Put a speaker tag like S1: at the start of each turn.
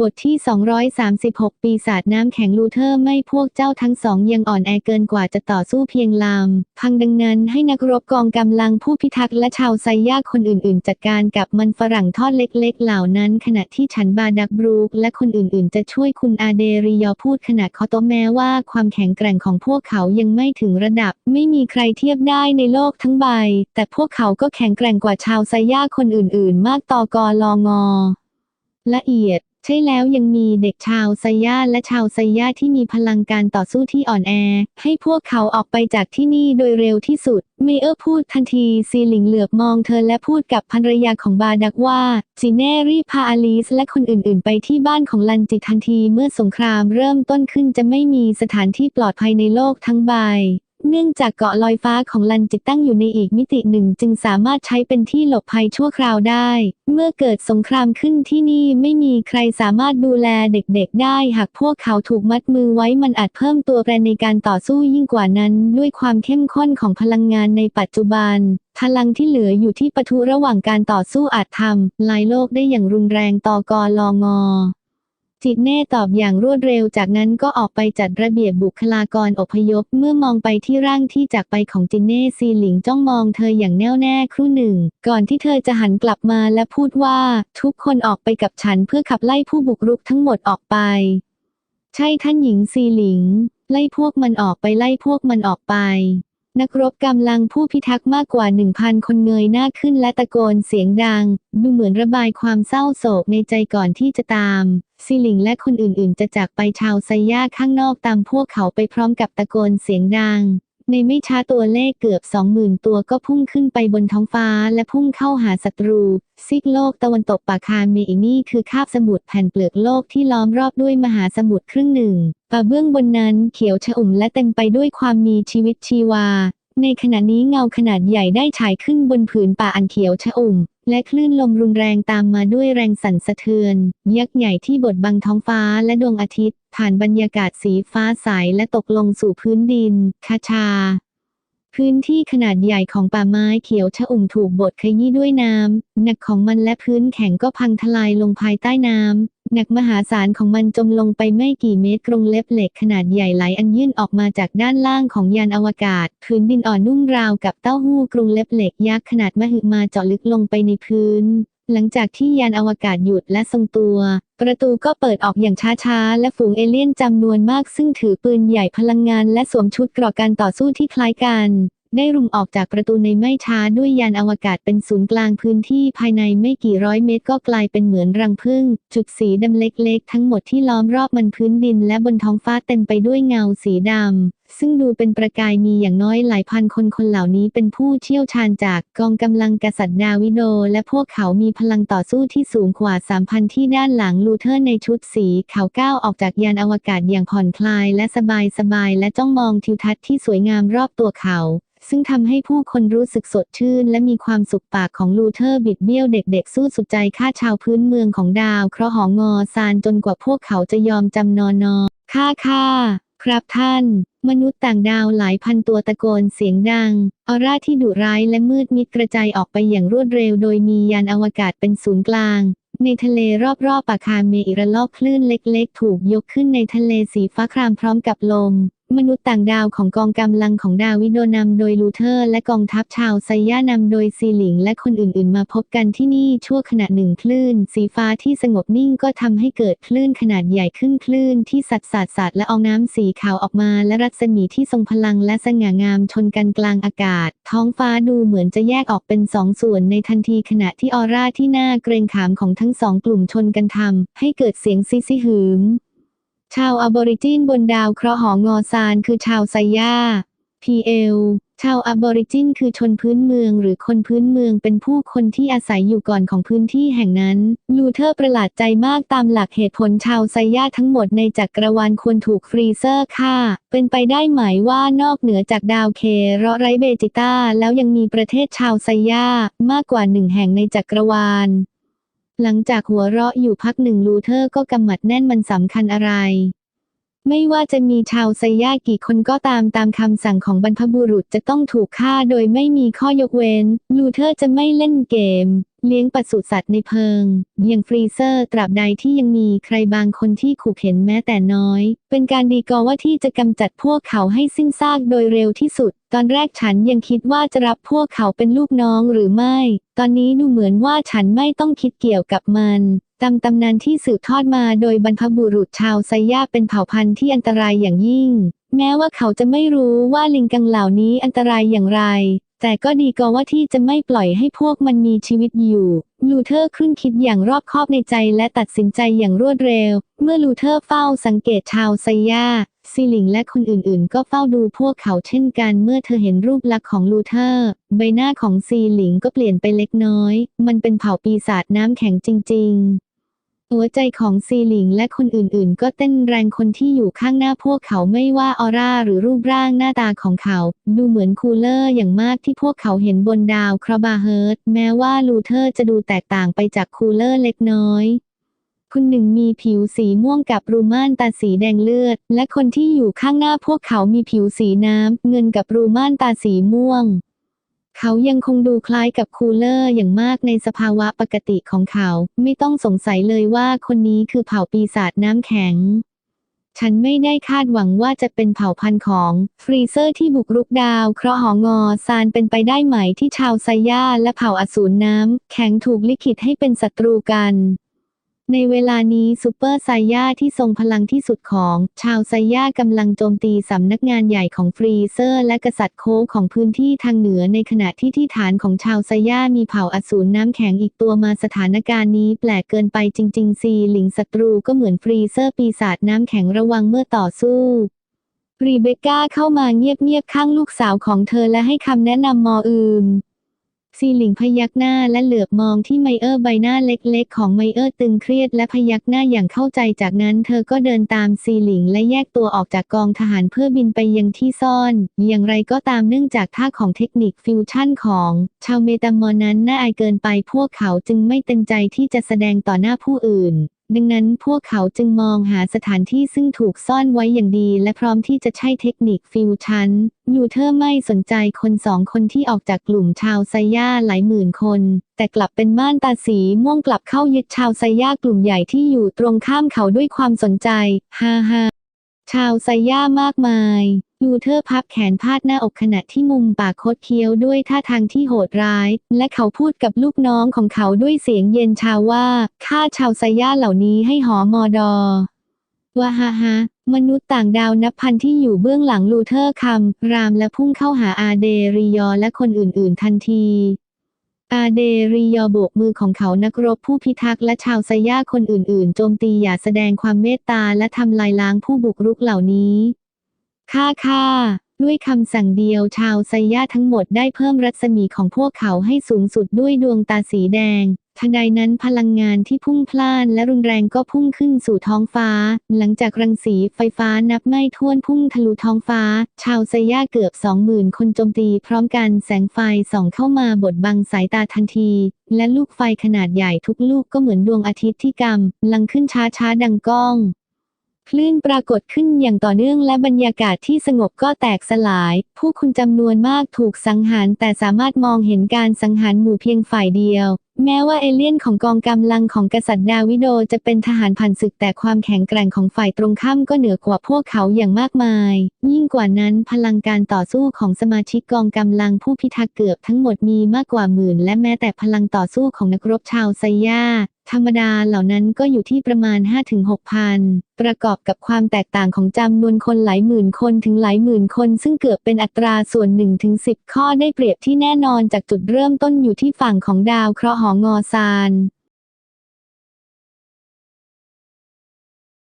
S1: บทที่ 236 ปีศาจน้ำแข็งลูเทอร์ไม่พวกเจ้าทั้งสองยังอ่อนแอเกินกว่าจะต่อสู้เพียงลำพังดังนั้นให้นักรบกองกำลังผู้พิทักษ์และชาวไซยาคนอื่นๆ จัดการกับมันฝรั่งทอดเล็กๆ เหล่านั้น ขณะที่ฉันบาดักบรูกและคนอื่นๆ จะช่วยคุณอาเดริยอพูดขณะเขาโตแม้ว่าความแข็งแกร่งของพวกเขายังไม่ถึงระดับ ไม่มีใครเทียบได้ในโลกทั้งใบ แต่พวกเขาก็แข็งแกร่งกว่าชาวไซยาคนอื่น ๆ มากต่อกอลองอ ละเอียด ใช่แล้วยังมีเด็กชาวไซย่าและชาวไซย่าที่มีพลังการต่อสู้ที่อ่อนแอ ให้พวกเขาออกไปจากที่นี่โดยเร็วที่สุด เมเออร์พูดทันทีซีหลิงเหลือบมองเธอและพูดกับภรรยาของบาดักว่าจีเน่รีบพาอลิสและคนอื่นๆ ไปที่บ้านของลันจิทันทีเมื่อสงครามเริ่มต้นขึ้นจะไม่มีสถานที่ปลอดภัยในโลกทั้งใบ เนื่องจากเกาะลอยฟ้าของลันจิตตั้งอยู่ในอีกมิติหนึ่งจึงสามารถใช้เป็นที่หลบภัยชั่วคราวได้ เมื่อเกิดสงครามขึ้นที่นี่ไม่มีใครสามารถดูแลเด็กๆ ได้ หากพวกเขาถูกมัดมือไว้มันอาจเพิ่มตัวแปรในการต่อสู้ยิ่งกว่านั้น ด้วยความเข้มข้นของพลังงานในปัจจุบัน พลังที่เหลืออยู่ที่ปะทุระหว่างการต่อสู้อาจทำลายโลกได้อย่างรุนแรงต่อกอลองอ จิตเน่ตอบอย่างรวดเร็วจากนั้นก็ออกไปจัดระเบียบบุคลากรอพยพ เมื่อมองไปที่ร่างที่จากไปของจินเน่ซีหลิงจ้องมองเธออย่างแน่วแน่ครู่หนึ่ง ก่อนที่เธอจะหันกลับมาและพูดว่า ทุกคนออกไปกับฉันเพื่อขับไล่ผู้บุกรุกทั้งหมดออกไป ใช่ท่านหญิงซีหลิง ไล่พวกมันออกไปไล่พวกมันออกไป นักรบกำลังผู้พิทักษ์มากกว่าหนึ่งพันคนเงยหน้าขึ้นและตะโกนเสียงดัง ดูเหมือนระบายความเศร้าโศกในใจก่อนที่จะตามซิลิงและคนอื่นๆ จะจากไปชาวไซย่าข้างนอกตามพวกเขาไปพร้อมกับตะโกนเสียงดัง ในไม่ช้าตัวเลขเกือบสองหมื่นตัวก็พุ่งขึ้นไปบนท้องฟ้าและพุ่งเข้าหาศัตรู ซิกโลกตะวันตกปากคาเมอินี่คือคาบสมุทรแผ่นเปลือกโลกที่ล้อมรอบด้วยมหาสมุทรครึ่งหนึ่งป่าเบื้องบนนั้นเขียวชอุ่มและเต็มไปด้วยความมีชีวิตชีวา ในขณะนี้เงาขนาดใหญ่ได้ฉายขึ้นบนผืนป่าอันเขียวชอุ่ม และคลื่นลมรุนแรงตามมาด้วยแรงสั่นสะเทือน ยักษ์ใหญ่ที่บดบังท้องฟ้าและดวงอาทิตย์ ผ่านบรรยากาศสีฟ้าใสและตกลงสู่พื้นดิน คาชา พื้นที่ขนาดใหญ่ของป่าไม้เขียวชะอุ่มถูกบดขยี้ด้วยน้ำหนักของมันและพื้นแข็งก็พังทลายลงภายใต้น้ำ หนักมหาศาลของมันจมลงไปไม่กี่เมตรกรงเล็บเหล็กขนาดใหญ่หลายอันยื่นออกมาจากด้านล่างของยานอวกาศพื้นดินอ่อนนุ่มราวกับเต้าหู้กรงเล็บเหล็กยักษ์ขนาดมหึมาเจาะลึกลงไปในพื้น หลังจากที่ยานอวกาศหยุดและทรงตัว ประตูก็เปิดออกอย่างช้าๆ และฝูงเอเลี่ยนจำนวนมากซึ่งถือปืนใหญ่พลังงานและสวมชุดเกราะการต่อสู้ที่คล้ายกัน ได้รุมออกจากประตูในไม่ช้าด้วยยานอวกาศเป็นศูนย์กลางพื้นที่ภายในไม่กี่ร้อยเมตรก็กลายเป็นเหมือนรังผึ้งจุดสีดำเล็กๆ ทั้งหมดที่ล้อมรอบมันพื้นดินและบนท้องฟ้าเต็มไปด้วยเงาสีดำ ซึ่งดูเป็นประกายมีอย่างน้อยหลายพันคนคนเหล่านี้เป็นผู้เชี่ยวชาญจากกองกำลังกษัตริย์ดาวิโด และพวกเขามีพลังต่อสู้ที่สูงกว่า 3,000 ที่ด้านหลังลูเทอร์ในชุดสีขาวก้าวออกจากยานอวกาศอย่างผ่อนคลายและสบายสบายและจ้องมองทิวทัศน์ที่สวยงามรอบตัวเขา ซึ่งทำให้ผู้คนรู้สึกสดชื่น และมีความสุขปากของลูเทอร์บิดเบี้ยวเด็กๆ สู้สุดใจฆ่าชาวพื้นเมืองของดาว เคราะห์หองอซานจนกว่าพวกเขาจะยอมจำนอนนอฆ่าฆ่าครับท่าน มนุษย์ต่างดาวหลายพันตัวตะโกนเสียงดัง ออร่าที่ดุร้ายและมืดมิดกระจายออกไปอย่างรวดเร็ว โดยมียานอวกาศเป็นศูนย์กลาง ในทะเลรอบๆปากคาเมอิระลอกคลื่นเล็กๆ ถูกยกขึ้นในทะเลสีฟ้าครามพร้อมกับลม มนุษย์ต่างดาวของกองกำลังของดาวิโดนำโดยลูเทอร์ และกองทัพชาวไซย่านำโดยซีหลิง และคนอื่นๆ มาพบกันที่นี่ชั่วขณะหนึ่งคลื่น สีฟ้าที่สงบนิ่งก็ทำให้เกิดคลื่นขนาดใหญ่ขึ้นคลื่นที่สัดสาดสาดและเอาน้ำสีขาวออกมา และรัศมีที่ทรงพลังและสง่างามชนกันกลางอากาศ ท้องฟ้าดูเหมือนจะแยกออกเป็นสองส่วนในทันทีขณะที่ออร่าที่หน่าเกรงขามของทั้งสองกลุ่มชนกันทำให้เกิดเสียงซิซิหืม ชาวอบอริจินบนดาวเคราะห์หองอซานคือชาวไซย่า PL ชาวอบอริจินคือชนพื้นเมืองหรือคนพื้นเมืองเป็นผู้คนที่อาศัยอยู่ก่อนของพื้นที่แห่งนั้น ลูเทอร์ประหลาดใจมากตามหลักเหตุผลชาวไซย่าทั้งหมดในจักรวาลควรถูกฟรีเซอร์ฆ่า เป็นไปได้ไหมว่านอกเหนือจากดาวเคเราะไรเบจิต้าแล้วยังมีประเทศชาวไซย่ามากกว่าหนึ่งแห่งในจักรวาล หลังจากหัวเราะอยู่พักหนึ่งลูเทอร์ก็กำหมัดแน่นมันสำคัญอะไร ไม่ว่าจะมีชาวไซย่ากี่คนก็ตามตามคำสั่งของบรรพบุรุษจะต้องถูกฆ่าโดยไม่มีข้อยกเว้น ลูเทอร์จะไม่เล่นเกม เลี้ยงปศุสัตว์ในเพิงย่างฟรีเซอร์ตราบใดที่ยังมีใครบางคนที่ขู่เข็นแม้แต่น้อย เป็นการดีกอว่าที่จะกำจัดพวกเขาให้สิ้นซากโดยเร็วที่สุด ตอนแรกฉันยังคิดว่าจะรับพวกเขาเป็นลูกน้องหรือไม่ ตอนนี้ดูเหมือนว่าฉันไม่ต้องคิดเกี่ยวกับมันตามตำนานที่สืบทอดมาโดยบรรพบุรุษชาวไซย่าเป็นเผ่าพันธุ์ที่อันตรายอย่างยิ่ง แม้ว่าเขาจะไม่รู้ว่าลิงกังเหล่านี้อันตรายอย่างไร แต่ก็ดีกว่าที่จะไม่ปล่อยให้พวกมันมีชีวิตอยู่ ลูเทอร์ขึ้นคิดอย่างรอบคอบในใจและตัดสินใจอย่างรวดเร็ว เมื่อลูเทอร์เฝ้าสังเกตชาวไซยาซีหลิงและคนอื่นๆ ก็เฝ้าดูพวกเขาเช่นกันเมื่อเธอเห็นรูปลักษณ์ของลูเทอร์ ใบหน้าของซีหลิงก็เปลี่ยนไปเล็กน้อย มันเป็นเผ่าปีศาจน้ำแข็งจริง ๆ หัวใจของซีหลิงและคนอื่นๆ ก็เต้นแรงคนที่อยู่ข้างหน้าพวกเขาไม่ว่าออร่าหรือรูปร่างหน้าตาของเขา ดูเหมือนคูลเลอร์อย่างมากที่พวกเขาเห็นบนดาวครบาเฮิร์ตแม้ว่าลูเทอร์จะดูแตกต่างไปจากคูลเลอร์เล็กน้อยคุณหนึ่งมีผิวสีม่วงกับรูม่านตาสีแดงเลือด และคนที่อยู่ข้างหน้าพวกเขามีผิวสีน้ำเงินกับรูม่านตาสีม่วง เขายังคงดูคล้ายกับคูลเลอร์อย่างมากในสภาวะปกติของเขา ไม่ต้องสงสัยเลยว่าคนนี้คือเผ่าปีศาจน้ำแข็ง ฉันไม่ได้คาดหวังว่าจะเป็นเผ่าพันธุ์ของฟรีเซอร์ที่บุกรุกดาว เคราะห์หองอซานเป็นไปได้ไหมที่ชาวไซย่าและเผ่าอสูรน้ำแข็งถูกลิขิตให้เป็นศัตรูกัน ในเวลานี้ซูเปอร์ไซย่าที่ทรงพลังที่สุดของ ชาวไซย่ากำลังโจมตีสำนักงานใหญ่ของฟรีเซอร์ และกษัตริย์โค้ของพื้นที่ทางเหนือในขณะที่ที่ฐานของชาวไซย่ามีเผ่าอสูรน้ำแข็งอีกตัวมาสถานการณ์นี้แปลกเกินไปจริง ๆ ซีหลิงศัตรูก็เหมือนฟรีเซอร์ปีศาจน้ำแข็งระวังเมื่อต่อสู้รีเบคก้าเข้ามาเงียบๆข้างลูกสาวของเธอและให้คำแนะนำมออืม ซีหลิงพยักหน้าและเหลือบมองที่ไมเออร์ใบหน้าเล็กๆ ของไมเออร์ตึงเครียดและพยักหน้าอย่างเข้าใจจากนั้นเธอก็เดินตามซีหลิงและแยกตัวออกจากกองทหารเพื่อบินไปยังที่ซ่อน อย่างไรก็ตามเนื่องจากท่าของเทคนิคฟิวชั่นของ ชาวเมตามอร์นั้นน่าอายเกินไปพวกเขาจึงไม่เต็มใจที่จะแสดงต่อหน้าผู้อื่น ดังนั้นพวกเขาจึงมองหาสถานที่ซึ่งถูกซ่อนไว้อย่างดี และพร้อมที่จะใช้เทคนิคฟิวชั่นยูเทอร์ไม่สนใจคนสองคนที่ออกจากกลุ่มชาวไซย่าหลายหมื่นคน แต่กลับเป็นม่านตาสีม่วงกลับเข้ายึดชาวไซย่ากลุ่มใหญ่ที่อยู่ตรงข้ามเขาด้วยความสนใจ ฮ่าฮ่า ชาวไซย่ามากมายลูเทอร์พับแขนพาดหน้าอกขณะที่มุมปากคดเคี้ยวด้วยท่าทางที่โหดร้าย และเขาพูดกับลูกน้องของเขาด้วยเสียงเย็นชาว่าฆ่าชาวไซย่าเหล่านี้ให้หอมอดอว่าฮะฮะมนุษย์ต่างดาวนับพันที่อยู่เบื้องหลังลูเทอร์คำรามและพุ่งเข้าหาอาเดริยอและคนอื่น ๆ ทันที อาเดริยอโบกมือของเขานักรบผู้พิทักษ์และชาวไซย่าคนอื่นๆ โจมตีอย่าแสดงความเมตตาและทำลายล้างผู้บุกรุกเหล่านี้ค่าค่าด้วยคำสั่งเดียวชาวไซย่าทั้งหมดได้เพิ่มรัศมีของพวกเขาให้สูงสุดด้วยดวงตาสีแดง ทันใดนั้นพลังงานที่พุ่งพล่านและรุนแรงก็พุ่งขึ้นสู่ท้องฟ้า หลังจากรังสีไฟฟ้านับไม่ถ้วนพุ่งทะลุท้องฟ้า ชาวไซย่าเกือบสองหมื่นคนโจมตีพร้อมกันแสงไฟส่องเข้ามาบดบังสายตาทันที และลูกไฟขนาดใหญ่ทุกลูกก็เหมือนดวงอาทิตย์ที่กำลังขึ้นช้าๆดังก้องคลื่นปรากฏขึ้นอย่างต่อเนื่องและบรรยากาศที่สงบก็แตกสลาย ผู้คนจำนวนมากถูกสังหารแต่สามารถมองเห็นการสังหารหมู่เพียงฝ่ายเดียว แม้ว่าเอเลี่ยนของกองกำลังของกษัตริย์ดาวิโดจะเป็นทหารผ่านศึกแต่ความแข็งแกร่งของฝ่ายตรงข้ามก็เหนือกว่าพวกเขาอย่างมากมาย ยิ่งกว่านั้นพลังการต่อสู้ของสมาชิกกองกำลังผู้พิทักษ์เกือบทั้งหมดมีมากกว่าหมื่นและแม้แต่พลังต่อสู้ของนักรบชาวไซย่า ธรรมดาเหล่านั้นก็อยู่ที่ประมาณ 5-6 พัน ประกอบกับความแตกต่างของจำนวนคนหลายหมื่นคนถึงหลายหมื่นคน ซึ่งเกือบเป็นอัตราส่วน 1-10 ข้อได้เปรียบที่แน่นอนจากจุดเริ่มต้นอยู่ที่ฝั่งของดาวเคราะห์หองอซาน